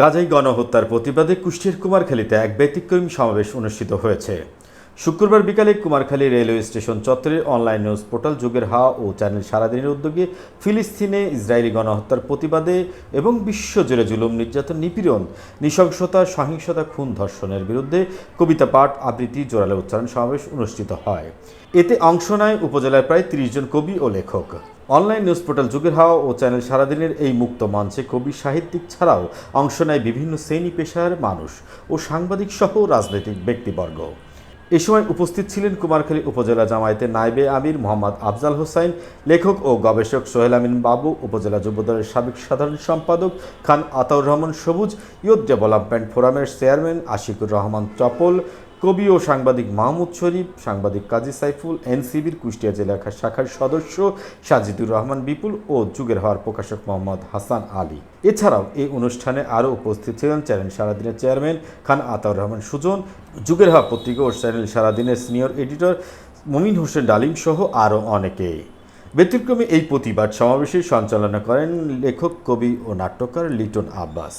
গাজাই গণহত্যার প্রতিবাদে কুষ্টিয়ার কুমারখালীতে এক ব্যতিক্রমী সমাবেশ অনুষ্ঠিত হয়েছে। শুক্রবার বিকালে কুমারখালী রেলওয়ে স্টেশন চত্বরে অনলাইন নিউজ পোর্টাল, যুগের হাওয়া ও চ্যানেল সারাদিনের উদ্যোগে ফিলিস্তিনে ইসরায়েলি গণহত্যার প্রতিবাদে এবং বিশ্বজুড়ে জুলুম, নির্যাতন, নিপীড়ন, নৃশংসতা, সহিংসতা, খুন ধর্ষণের বিরুদ্ধে কবিতা পাঠ, আবৃত্তি, জোরালো উচ্চারণ সমাবেশ অনুষ্ঠিত হয়। এতে অংশ নেয় উপজেলার প্রায় তিরিশ জন কবি ও লেখক। অনলাইন নিউজ পোর্টাল যুগের হাওয়া ও চ্যানেল সারাদিনের এই মুক্ত মঞ্চে কবি সাহিত্যিক ছাড়াও অংশ নেয় বিভিন্ন শ্রেণি পেশার মানুষ ও সাংবাদিক সহ রাজনৈতিক ব্যক্তিবর্গ। এ সময় উপস্থিত ছিলেন কুমারখালী উপজেলা জামায়াতের নাইবে আমির মোহাম্মদ আফজাল হোসাইন, লেখক ও গবেষক সোহেল আমিন বাবু, উপজেলা যুবদলের সাবেক সাধারণ সম্পাদক খান আতাউর রহমান সবুজ ইয়ুথ ডেভেলপমেন্ট ফোরামের চেয়ারম্যান আশিকুর রহমান চপল কবি ও সাংবাদিক মাহমুদ শরীফ, সাংবাদিক কাজী সাইফুল, এনসিবির কুষ্টিয়া জেলা শাখার সদস্য সাজিদুর রহমান বিপুল ও যুগের হওয়ার প্রকাশক মোহাম্মদ হাসান আলী। এছাড়াও এই অনুষ্ঠানে আরও উপস্থিত ছিলেন চ্যানেল সারাদিনের চেয়ারম্যান খান আতাউর রহমান সুজন, যুগের হওয়া পত্রিকা ও চ্যানেল সারাদিনের সিনিয়র এডিটর মুমিন হোসেন ডালিম সহ আরও অনেকে। ব্যতিক্রমে এই প্রতিবাদ সমাবেশের সঞ্চালনা করেন লেখক, কবি ও নাট্যকার লিটন আব্বাস।